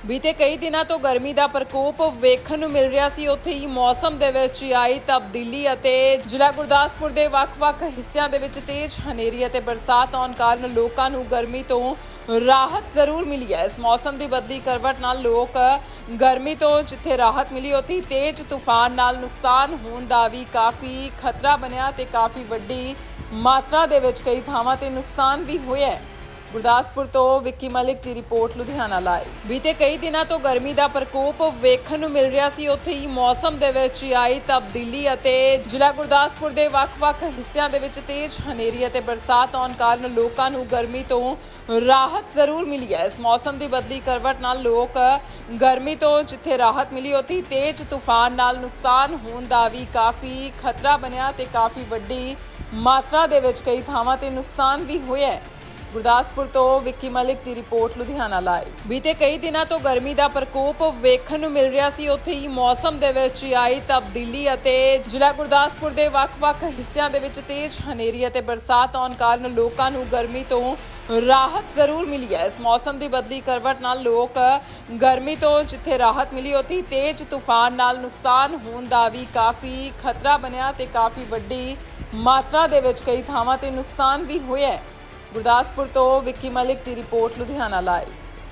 ਬੀਤੇ ਕਈ ਦਿਨਾਂ ਤੋਂ ਗਰਮੀ ਦਾ ਪ੍ਰਕੋਪ ਵੇਖਣ ਨੂੰ ਮਿਲ ਰਿਹਾ ਸੀ। ਉੱਥੇ ਹੀ ਮੌਸਮ ਦੇ ਵਿੱਚ ਆਈ ਤਬਦੀਲੀ ਅਤੇ ਜ਼ਿਲ੍ਹਾ ਗੁਰਦਾਸਪੁਰ ਦੇ ਵੱਖ-ਵੱਖ ਹਿੱਸਿਆਂ ਦੇ ਵਿੱਚ ਤੇਜ਼ ਹਨੇਰੀ ਅਤੇ ਬਰਸਾਤ ਆਉਣ ਕਾਰਨ ਲੋਕਾਂ ਨੂੰ ਗਰਮੀ ਤੋਂ ਰਾਹਤ ਜ਼ਰੂਰ ਮਿਲੀ ਹੈ। ਇਸ ਮੌਸਮ ਦੀ ਬਦਲੀ ਕਰਵਟ ਨਾਲ ਲੋਕ ਗਰਮੀ ਤੋਂ ਜਿੱਥੇ ਰਾਹਤ ਮਿਲੀ, ਉੱਥੇ ਤੇਜ਼ ਤੂਫਾਨ ਨਾਲ ਨੁਕਸਾਨ ਹੋਣ ਦਾ ਵੀ ਕਾਫੀ ਖਤਰਾ ਬਣਿਆ ਤੇ ਕਾਫੀ ਵੱਡੀ ਮਾਤਰਾ ਦੇ ਵਿੱਚ ਕਈ ਥਾਵਾਂ ਤੇ ਨੁਕਸਾਨ ਵੀ ਹੋਇਆ ਹੈ। ਗੁਰਦਾਸਪੁਰ ਤੋਂ ਵਿੱਕੀ ਮਲਿਕ ਦੀ ਰਿਪੋਰਟ ਲੁਧਿਆਣਾ ਲਾਈਵ। ਬੀਤੇ ਕਈ ਦਿਨਾਂ ਤੋਂ ਗਰਮੀ ਦਾ ਪ੍ਰਕੋਪ ਵੇਖਣ ਨੂੰ ਮਿਲ ਰਿਹਾ ਸੀ। ਉੱਥੇ ਹੀ ਮੌਸਮ ਦੇ ਵਿੱਚ ਆਈ ਤਬਦੀਲੀ ਅਤੇ ਜ਼ਿਲ੍ਹਾ ਗੁਰਦਾਸਪੁਰ ਦੇ ਵੱਖ-ਵੱਖ ਹਿੱਸਿਆਂ ਦੇ ਵਿੱਚ ਤੇਜ਼ ਹਨੇਰੀ ਅਤੇ ਬਰਸਾਤ ਆਉਣ ਕਾਰਨ ਲੋਕਾਂ ਨੂੰ ਗਰਮੀ ਤੋਂ ਰਾਹਤ ਜ਼ਰੂਰ ਮਿਲੀ ਹੈ। ਇਸ ਮੌਸਮ ਦੀ ਬਦਲੀ ਕਰਵਟ ਨਾਲ ਲੋਕ ਗਰਮੀ ਤੋਂ ਜਿੱਥੇ ਰਾਹਤ ਮਿਲੀ, ਉੱਥੇ ਹੀ ਤੇਜ਼ ਤੂਫਾਨ ਨਾਲ ਨੁਕਸਾਨ ਹੋਣ ਦਾ ਵੀ ਕਾਫੀ ਖਤਰਾ ਬਣਿਆ ਤੇ ਕਾਫੀ ਵੱਡੀ ਮਾਤਰਾ ਦੇ ਵਿੱਚ ਕਈ ਥਾਵਾਂ ਤੇ ਨੁਕਸਾਨ ਵੀ ਹੋਇਆ ਹੈ। ਗੁਰਦਾਸਪੁਰ ਤੋਂ ਵਿੱਕੀ ਮਲਿਕ ਦੀ ਰਿਪੋਰਟ ਲੁਧਿਆਣਾ ਲਾਈਵ। ਬੀਤੇ ਕਈ ਦਿਨਾਂ ਤੋਂ ਗਰਮੀ ਦਾ ਪ੍ਰਕੋਪ ਵੇਖਣ ਨੂੰ ਮਿਲ ਰਿਹਾ ਸੀ। ਉੱਥੇ ਹੀ ਮੌਸਮ ਦੇ ਵਿੱਚ ਆਈ ਤਬਦੀਲੀ ਅਤੇ ਜ਼ਿਲ੍ਹਾ ਗੁਰਦਾਸਪੁਰ ਦੇ ਵੱਖ-ਵੱਖ ਹਿੱਸਿਆਂ ਦੇ ਵਿੱਚ ਤੇਜ਼ ਹਨੇਰੀ ਅਤੇ ਬਰਸਾਤ ਆਉਣ ਕਾਰਨ ਲੋਕਾਂ ਨੂੰ ਗਰਮੀ ਤੋਂ ਰਾਹਤ ਜ਼ਰੂਰ ਮਿਲੀ ਹੈ। ਇਸ ਮੌਸਮ ਦੀ ਬਦਲੀ ਕਰਵਟ ਨਾਲ ਲੋਕ ਗਰਮੀ ਤੋਂ ਜਿੱਥੇ ਰਾਹਤ ਮਿਲੀ, ਉੱਥੇ ਤੇਜ਼ ਤੂਫਾਨ ਨਾਲ ਨੁਕਸਾਨ ਹੋਣ ਦਾ ਵੀ ਕਾਫੀ ਖਤਰਾ ਬਣਿਆ ਤੇ ਕਾਫੀ ਵੱਡੀ ਮਾਤਰਾ ਦੇ ਵਿੱਚ ਕਈ ਥਾਵਾਂ ਤੇ ਨੁਕਸਾਨ ਵੀ ਹੋਇਆ ਹੈ। ਗੁਰਦਾਸਪੁਰ ਤੋਂ ਵਿੱਕੀ ਮਲਿਕ ਦੀ ਰਿਪੋਰਟ ਲੁਧਿਆਣਾ ਲਾਈਵ।